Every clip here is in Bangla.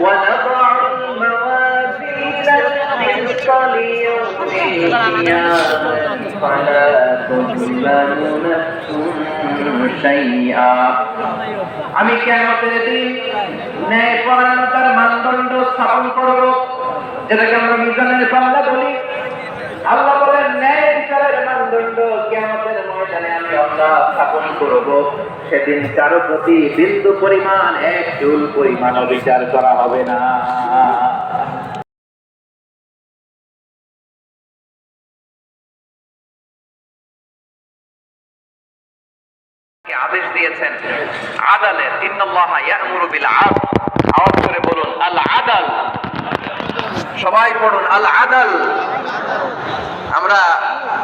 ونضع الموازين القسط ليوم القيامة فلا تظلم نفس شيئا আমি কেমতের দিন ন্যায় পরায়ণতার মানদণ্ড স্থাপন করব যেটাকে আমরা মিজানের পাল্লা বলি আল্লাহ ময়দানে আমি আল্লাহ স্থাপন করব। সেদিন কারও প্রতি বিন্দু পরিমাণ এক চুল পরিমাণ বিচার করা হবে না। আদেশ দিয়েছেন? আদালের ইন্নাল্লাহ ইয়া'মুরু বিল আওয়াজ করে বলুন, আল আদাল। সবাই পড়ুন, আল আদাল। আমরা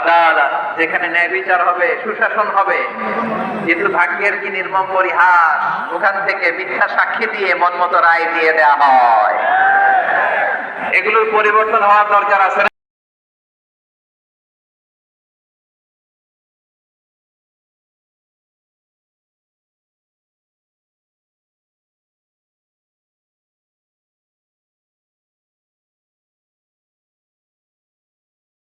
আদালত, যেখানে ন্যায় বিচার হবে, সুশাসন হবে। কিন্তু ভাগ্যের কি নির্মম পরিহার? ওখান থেকে মিথ্যা সাক্ষী দিয়ে মনমতো রায় দিয়ে দেওয়া হয়। এগুলোর পরিবর্তন হওয়ার দরকার আছে?